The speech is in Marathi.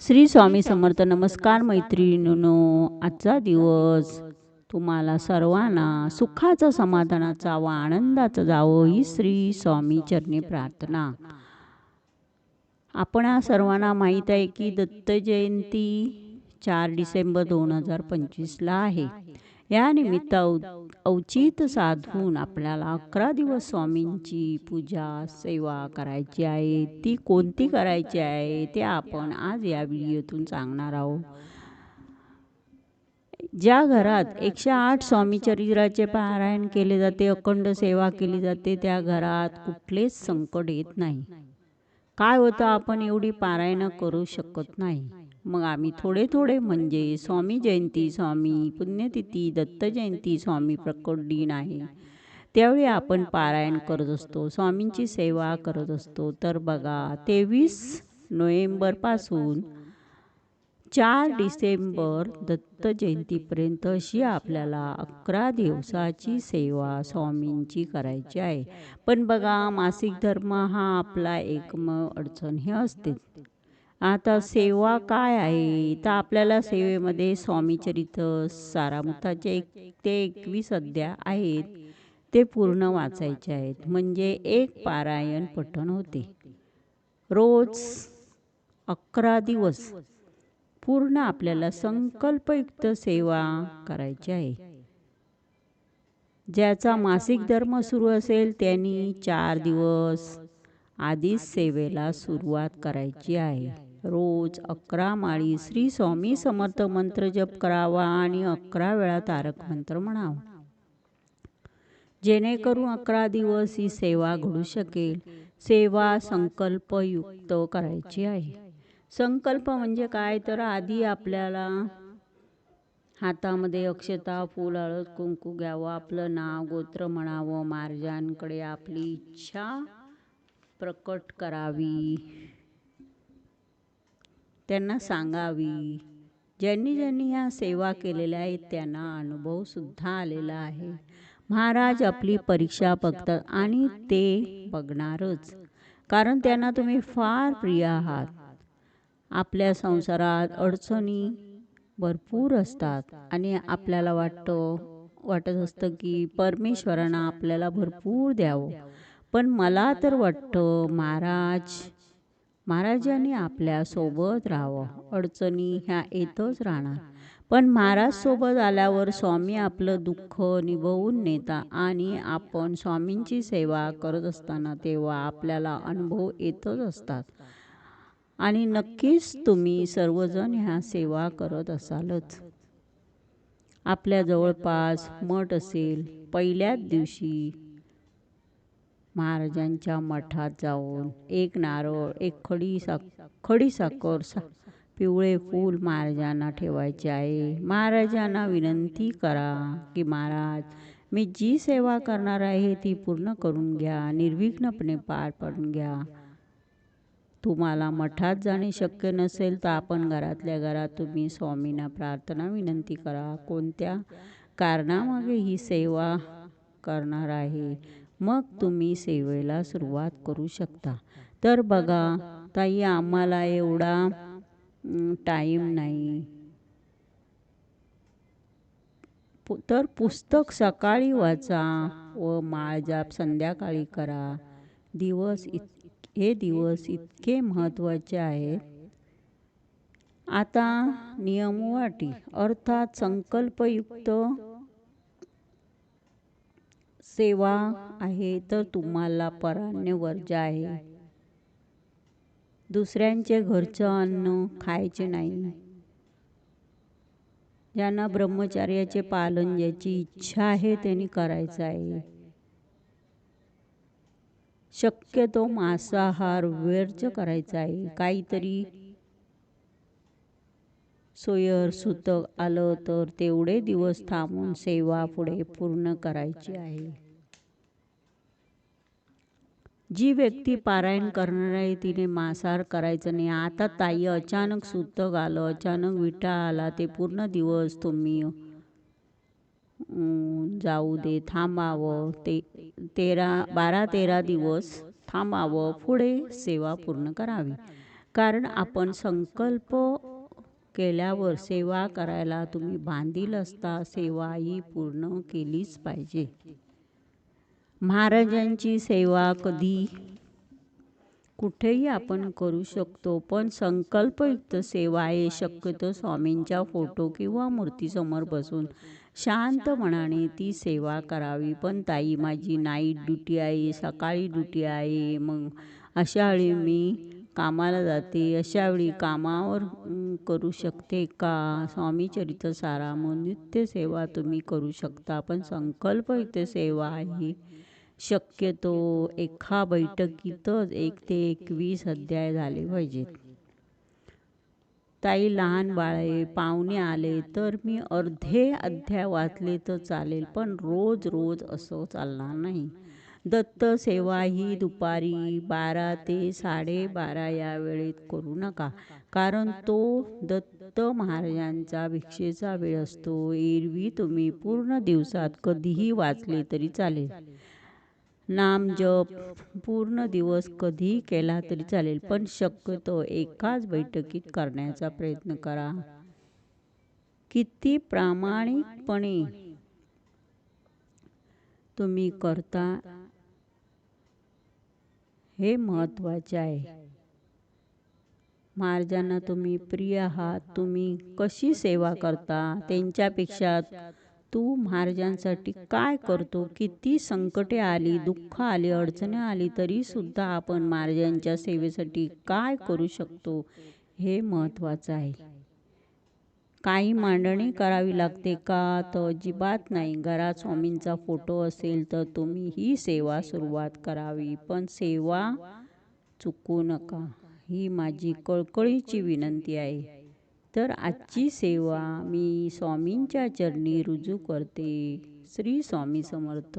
श्री स्वामी समर्थ नमस्कार मैत्रिणीनो आजचा दिवस तुम्हाला सर्वांना सुखाचा समाधानाचा व आनंदाचा जावो ही श्री स्वामी चरणी प्रार्थना. आपण सर्वांना माहीत आहे की दत्त जयंती चार डिसेंबर दोन हजार पंचवीसला आहे. या निमित्त औचित साधून आपल्याला अकरा दिवस स्वामींची पूजा सेवा करायची आहे. ती कोणती करायची आहे ते आपण आज या व्हिडिओतून सांगणार आहोत. ज्या घरात एकशे आठ स्वामी चरित्राचे पारायण केले जाते अखंड सेवा केली जाते त्या घरात कुठलेच संकट येत नाही. काय होतं आपण एवढी पारायणं करू शकत नाही. मग आम्ही थोडे थोडे म्हणजे स्वामी जयंती स्वामी पुण्यतिथी दत्त जयंती स्वामी प्रकट दिन आहे. त्यावेळी आपण पारायण करत असतो स्वामींची सेवा करत असतो. तर बघा तेवीस नोव्हेंबरपासून चार डिसेंबर दत्त जयंतीपर्यंत अशी आपल्याला अकरा दिवसाची सेवा स्वामींची करायची आहे. पण बघा मासिक धर्म हा आपला एकमेव अडचण हे असते. आता सेवा काय आहे? तर आपल्याला सेवेमध्ये स्वामीचरित्र सारामुताचे एक ते एकवीस अध्याय आहेत. ते पूर्ण वाचायचे आहेत. म्हणजे एक पारायण पठण होते. रोज अकरा दिवस पूर्ण आपल्याला संकल्पयुक्त सेवा करायची आहे. ज्याचा मासिक धर्म सुरू असेल त्यांनी चार दिवस आधीच सेवेला सुरुवात करायची आहे. रोज अकरा माळी श्री स्वामी समर्थ मंत्र जप करावा आणि अकरा वेळा तारक मंत्र म्हणावा. जेणेकरून अकरा दिवस ही सेवा घडू शकेल. सेवा संकल्पयुक्त करायची आहे. संकल्प म्हणजे काय? तर आधी आपल्याला हातामध्ये अक्षता फूल हळद कुंकू घ्यावं आपलं नाव गोत्र म्हणावं मार्जांकडे आपली इच्छा प्रकट करावी. त्यांना सांगावी. ज्यांनी ज्यांनी ह्या सेवा केलेल्या आहेत त्यांना अनुभवसुद्धा आलेला आहे. महाराज आपली परीक्षा बघतात आणि ते बघणारच. कारण त्यांना तुम्ही फार प्रिय आहात. आपल्या संसारात अडचणी भरपूर असतात आणि आपल्याला वाटतं वाटत असतं की परमेश्वरानं आपल्याला भरपूर द्यावं. पण मला तर वाटतं महाराज महाराजांनी आपल्यासोबत राहावं. अडचणी ह्या येतच राहणार. पण महाराज सोबत आल्यावर स्वामी आपलं दुःख निभवून नेता आणि आपण स्वामींची सेवा करत असताना तेव्हा आपल्याला अनुभव येतच असतात. आणि नक्कीच तुम्ही सर्वजण ह्या सेवा करत असालच. आपल्या जवळपास मठ असेल पहिल्याच दिवशी महाराजांच्या मठात जाऊन एक नारळ एक खडी साक खडी साखर सा पिवळे फूल महाराजांना ठेवायचे आहे. महाराजांना विनंती करा की महाराज मी जी सेवा करणार आहे ती पूर्ण करून घ्या निर्विघ्नपणे पार पडून घ्या. तुम्हाला मठात जाणे शक्य नसेल तर आपण घरातल्या घरात तुम्ही स्वामींना प्रार्थना विनंती करा. कोणत्या कारणामागे ही सेवा करणार आहे? मग तुम्ही सेवेला सुरुवात करू शकता. तर बघा ताई आम्हाला एवढा टाईम नाही. तर पुस्तक सकाळी वाचा व माळजाप संध्याकाळी करा. दिवस इत हे दिवस इतके महत्त्वाचे आहेत. आता नियमवाटी अर्थात संकल्पयुक्त सेवा आहे तर तुम्हाला पराण्य वर्ज्य आहे दुसऱ्यांचे घरचं अन्न खायचे नाही. ज्यांना ब्रह्मचार्याचे पालन ज्याची इच्छा आहे त्यांनी करायचं आहे. शक्यतो मांसाहार व्यर्थ करायचा आहे. काहीतरी सोयर सुतक आलं तर तेवढे दिवस थांबून सेवा पुढे पूर्ण करायची आहे. जी व्यक्ती पारायण करणार आहे तिने मांसाहार करायचं नाही. आता ताई अचानक सुतक आलं अचानक विटा आला ते पूर्ण दिवस तुम्ही जाऊ दे थांबावं. ते तेरा बारा तेरा दिवस थांबावं. पुढे सेवा पूर्ण करावी. कारण आपण संकल्प केल्यावर सेवा करायला तुम्ही बांधील असता सेवा ही पूर्ण केलीच पाहिजे. महाराजांची सेवा कधी? कुठेही आपण करू शकतो पण संकल्पयुक्त सेवा हे शक्यतो स्वामींच्या फोटो किंवा मूर्तीसमोर बसून शांत मनाने ती सेवा करावी. पण ताई माझी नाईट ड्युटी आहे सकाळी ड्युटी आहे मग अशा वेळी मी कामाला जाते. अशावेळी कामावर करू शकते का? स्वामी चरित्र सारामूळ नित्य सेवा तुम्ही करू शकता. पण संकल्पयुक्त सेवा ही शक्यतो एका बैठकीतच एक ते एकवीस अध्याय झाले पाहिजेत. ताई लहान बाळे पाहुणे आले तर मी अर्धे अध्याय वाचले तर चालेल पण रोज रोज असं चालणार नाही. दत्त सेवा ही दुपारी बारा ते साडेबारा या वेळेत करू नका कारण तो दत्त महाराजांचा भिक्षेचा वेळ असतो. एरवी तुम्ही पूर्ण दिवसात कधीही वाचले तरी चालेल. नाम जप पूर्ण दिवस कधीही केला तरी चालेल पण शक्यतो एकाच बैठकीत करण्याचा प्रयत्न करा. किती प्रामाणिकपणे तुम्ही करता हे महत्त्वाचे आहे. महाराजांना तुम्ही प्रिय आहात. तुम्ही कशी सेवा करता? त्यांच्यापेक्षा तू महाराजांसाठी काय करतो? किती संकटे आली दुःख आली अडचणी आली तरीसुद्धा आपण महाराजांच्या सेवेसाठी काय करू शकतो? हे महत्त्वाचं आहे. काही मांडणी करावी लागते का? तर अजिबात नाही. घरात स्वामींचा फोटो असेल तर तुम्ही ही सेवा सुरुवात करावी. पण सेवा चुकू नका. ही माझी कळकळीची विनंती आहे. तर आजची सेवा मी स्वामींच्या चरणी रुजू करते. श्री स्वामी समर्थ.